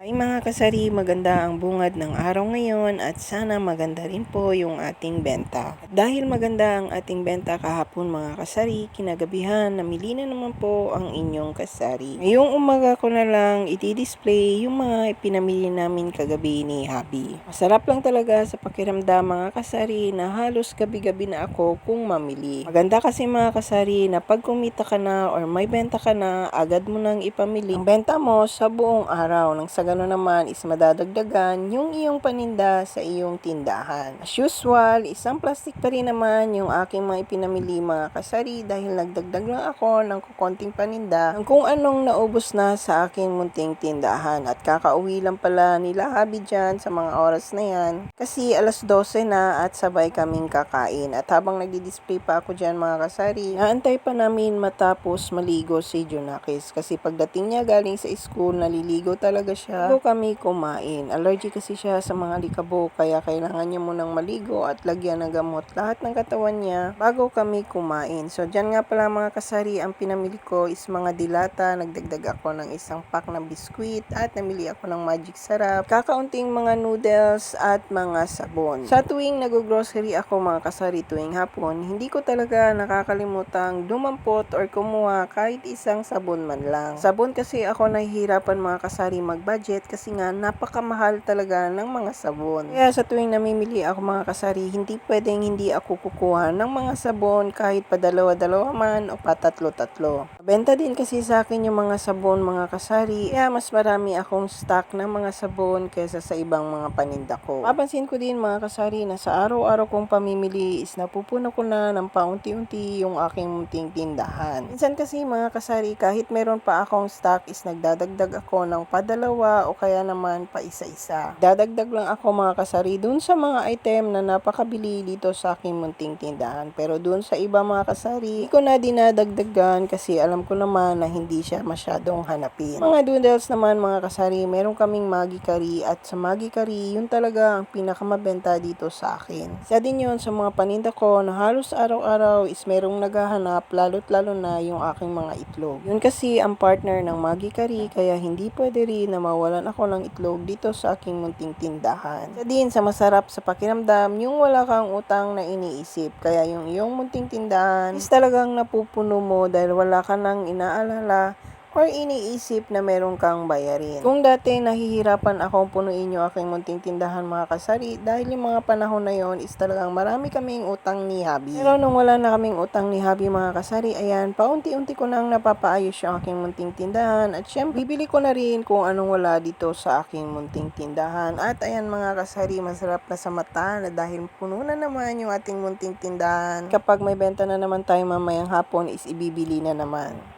Ay mga kasari, maganda ang bungad ng araw ngayon at sana maganda rin po yung ating benta. Dahil maganda ang ating benta kahapon mga kasari, kinagabihan, namili na naman po ang inyong kasari. Ngayong umaga ko na lang iti-display yung mga pinamili namin kagabi ni Habi. Masarap lang talaga sa pakiramdam mga kasari na halos gabi-gabi na ako kung mamili. Maganda kasi mga kasari na pag kumita ka na or may benta ka na, agad mo nang ipamili ang benta mo sa buong araw. Nang sa gano'n naman is madadagdagan yung iyong paninda sa iyong tindahan. As usual, isang plastic pa rin naman yung aking mga ipinamili mga kasari dahil nagdagdag lang ako ng kukonting paninda ng kung anong naubos na sa aking munting tindahan. At kakauwi lang pala nila Habi dyan sa mga oras na yan kasi alas 12 na at sabay kaming kakain. At habang nagdi-display pa ako dyan mga kasari, naantay pa namin matapos maligo si Junakis kasi pagdating niya galing sa school, naliligo talaga siya bago kami kumain. Allergy kasi siya sa mga likabo kaya kailangan niya munang maligo at lagyan ng gamot lahat ng katawan niya bago kami kumain. So dyan nga pala mga kasari, ang pinamili ko is mga dilata. Nagdagdag ako ng isang pack ng biskwit at namili ako ng magic sarap, kakaunting mga noodles at mga sabon. Sa tuwing nag-grocery ako mga kasari tuwing hapon, hindi ko talaga nakakalimutang dumampot or kumuha kahit isang sabon man lang. Sabon kasi ako nahihirapan mga kasari mag-budget kasi nga napakamahal talaga ng mga sabon. Kaya sa tuwing namimili ako mga kasari, hindi pwedeng hindi ako kukuha ng mga sabon kahit pa dalawa-dalawa man o pa tatlo-tatlo. Benta din kasi sa akin yung mga sabon mga kasari, kaya mas marami akong stock ng mga sabon kaysa sa ibang mga paninda ko. Mapansin ko din mga kasari na sa araw-araw kong pamimili is napupuno ko na ng paunti-unti yung aking munting tindahan. Minsan kasi mga kasari, kahit meron pa akong stock is nagdadagdag ako ng padalawa o kaya naman pa isa-isa. Dadagdag lang ako mga kasari dun sa mga item na napakabili dito sa aking munting tindahan. Pero dun sa iba mga kasari, hindi ko na dinadagdagan kasi alam ko naman na hindi siya masyadong hanapin. Mga noodles naman mga kasari, meron kaming Maggi Curry at sa Maggi Curry, yun talaga ang pinakamabenta dito sa akin. Isa din yun sa mga paninda ko na halos araw-araw is merong naghahanap lalo't lalo na yung aking mga itlog. Yun kasi ang partner ng Maggi Curry kaya hindi pwede rin na mawalan ako ng itlog dito sa aking munting tindahan. Isa din sa masarap sa pakiramdam yung wala kang utang na iniisip. Kaya yung iyong munting tindahan is talagang napupuno mo dahil wala ka nang inaalala or iniisip na meron kang bayarin. Kung dati nahihirapan akong punuin yung aking munting tindahan mga kasari dahil yung mga panahon na yon is talagang marami kaming utang ni Habi. Pero nung wala na kaming utang ni Habi mga kasari, ayan, paunti-unti ko nang napapaayos yung aking munting tindahan at syempre bibili ko na rin kung anong wala dito sa aking munting tindahan. At ayan mga kasari, masarap na sa mata na dahil puno na naman yung ating munting tindahan. Kapag may benta na naman tayo mamayang hapon is ibibili na naman.